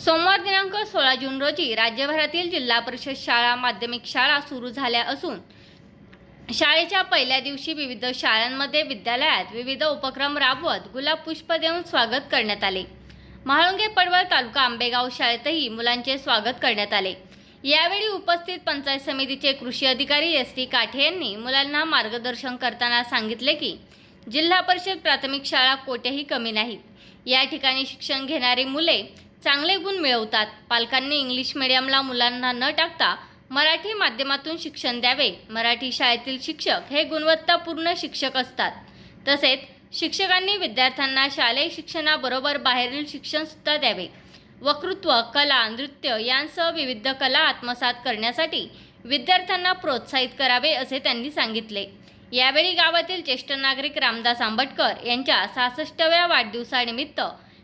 सोमवार दिनांक सोळा जून रोजी राज्यभरातील जिल्हा परिषद शाळा माध्यमिक शाळा सुरू झाल्या असून शाळेच्या पहिल्या दिवशी विविध शाळांमध्ये विद्यालयात विविध उपक्रम राबवत गुलाब पुष्प देऊन स्वागत करण्यात आले. म्हाळुंगे पडवळ तालुका आंबेगाव शाळेतही मुलांचे स्वागत करण्यात आले. यावेळी उपस्थित पंचायत समितीचे कृषी अधिकारी एस टी काठे यांनी मुलांना मार्गदर्शन करताना सांगितले की जिल्हा परिषद प्राथमिक शाळा कोठेही कमी नाहीत. या ठिकाणी शिक्षण घेणारी मुले चांगले गुण मिळवतात. पालकांनी इंग्लिश मिडियमला मुलांना न टाकता मराठी माध्यमातून शिक्षण द्यावे. मराठी शाळेतील शिक्षक हे गुणवत्तापूर्ण शिक्षक असतात. तसेच शिक्षकांनी विद्यार्थ्यांना शालेय शिक्षणाबरोबर बाहेरील शिक्षणसुद्धा द्यावे. वक्तृत्व कला नृत्य यांसह विविध कला आत्मसात करण्यासाठी विद्यार्थ्यांना प्रोत्साहित करावे असे त्यांनी सांगितले. यावेळी गावातील ज्येष्ठ नागरिक रामदास आंबटकर यांच्या सहासष्टव्या वाढदिवसानिमित्त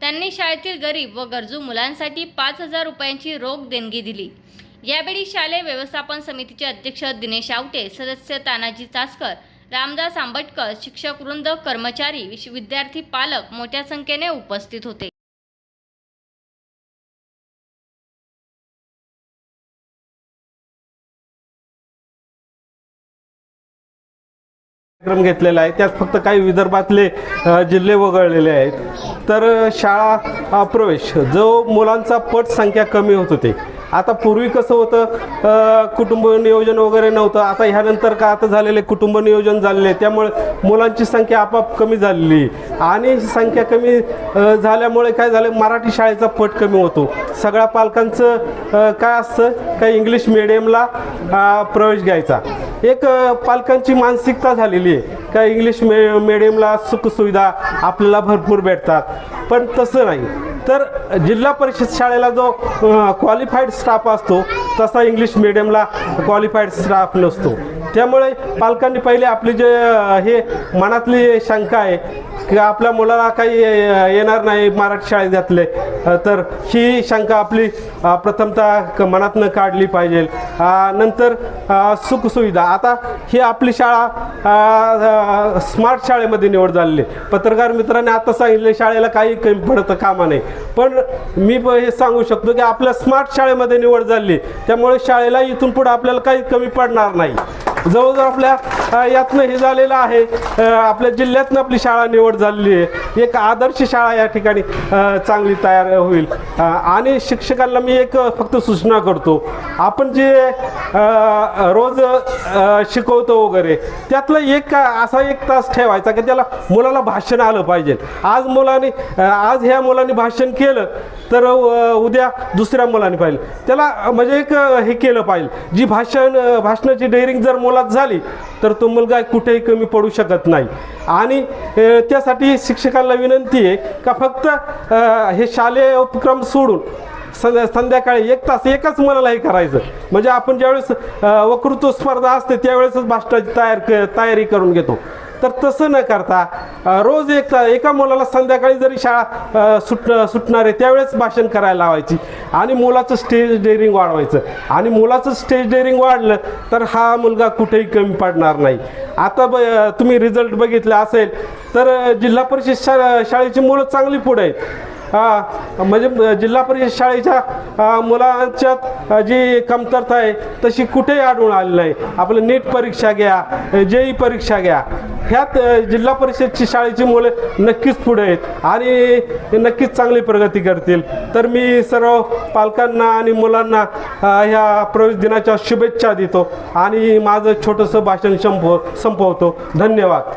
त्यांनी शाळेतील गरीब व गरजू मुलांसाठी पाच हजार रुपयांची रोख देणगी दिली. यावेळी शालेय व्यवस्थापन समितीचे अध्यक्ष दिनेश आवटे सदस्य तानाजी चासकर रामदास आंबटकर शिक्षक वृंद कर्मचारी विद्यार्थी पालक मोठ्या संख्येने उपस्थित होते. कार्यक्रम घेतलेला आहे. त्यात फक्त काही विदर्भातले जिल्हे वगळलेले आहेत. तर शाळा प्रवेश जो मुलांचा पट संख्या कमी होत होते. आता पूर्वी कसं होतं कुटुंब नियोजन वगैरे नव्हतं. आता ह्यानंतर का आता झालेले कुटुंब नियोजन झालेले? त्यामुळे मुलांची संख्या आपाप कमी झालेली. आणि संख्या कमी झाल्यामुळे काय झालं मराठी शाळेचा पट कमी होतो. सगळ्या पालकांचं काय असतं काय इंग्लिश मिडियमला प्रवेश घ्यायचा. एक पालकांची मानसिकता झालेली आहे. का इंग्लिश मे मिडियमला सुखसुविधा आपल्याला भरपूर भेटतात. पण तसं नाही. तर जिल्हा परिषद शाळेला जो क्वालिफाईड स्टाफ असतो तसा इंग्लिश मिडियमला क्वालिफाईड स्टाफ नसतो. त्यामुळे पालकांनी पहिले आपली जे हे मनातली शंका आहे की आपल्या मुलाला काही येणार नाही मराठी शाळेत घातले. तर ही शंका आपली प्रथमतः मनातनं काढली पाहिजे. नंतर सुखसुविधा. आता ही आपली शाळा स्मार्ट शाळेमध्ये निवड झालेली पत्रकार मित्रांनी आता सांगितले शाळेला काही कमी पडतं कामा नाही पण मी हे सांगू शकतो की आपल्या स्मार्ट शाळेमध्ये निवड झाली त्यामुळे शाळेला इथून पुढे आपल्याला काही कमी पडणार नाही. जवळजवळ आपल्या यातनं हे झालेलं आहे. आपल्या जिल्ह्यातनं आपली शाळा निवड झालेली आहे. एक आदर्श शाळा या ठिकाणी चांगली तयार होईल. आणि शिक्षकांना मी एक फक्त सूचना करतो. आपण जे रोज शिकवतो वगैरे त्यातलं एक असा एक तास ठेवायचा की त्याला मुलाला भाषण आलं पाहिजे. आज मुलाने आज ह्या मुलाने भाषण केलं तर उद्या दुसऱ्या मुलाने पाहिजे त्याला म्हणजे एक हे केलं पाहिजे. जी भाषण भाषणाची डेअरिंग जर मुलात झाली तर तो मुलगा कुठेही कमी पडू शकत नाही. आणि त्यासाठी शिक्षकांना विनंती आहे का फक्त हे शालेय उपक्रम सोडून संध्या संध्याकाळी एक तास एकाच मुलाला हे करायचं. म्हणजे आपण ज्यावेळेस अ, वक्तृत्व स्पर्धा असते त्यावेळेसच भाषणाची तयार क- तयारी करून घेतो. तर तसं न करता रोज एक ता- एका मुलाला संध्याकाळी जरी शाळा सुट सुटणार आहे त्यावेळेस भाषण करायला लावायची. आणि मुलाचं स्टेज डेअरिंग वाढवायचं. आणि मुलाचं स्टेज डेअरिंग वाढलं तर हा मुलगा कुठेही कमी पडणार नाही. आता ब तुम्ही रिझल्ट बघितला असेल तर जिल्हा परिषद शा शाळेची मुलं चांगली पुढे आहेत. म्हणजे जिल्हा परिषद शाळेच्या मुलांच्या मुलांच्यात जी कमतरता आहे तशी कुठेही आढळून आली नाही. आपलं नीट परीक्षा घ्या जेई परीक्षा घ्या. ह्यात जिल्हा परिषदची शाळेची मुलं नक्कीच पुढे आहेत आणि नक्कीच चांगली प्रगती करतील. तर मी सर्व पालकांना आणि मुलांना ह्या प्रवेश दिनाच्या शुभेच्छा देतो आणि माझं छोटंसं भाषण संपव संपवतो. धन्यवाद.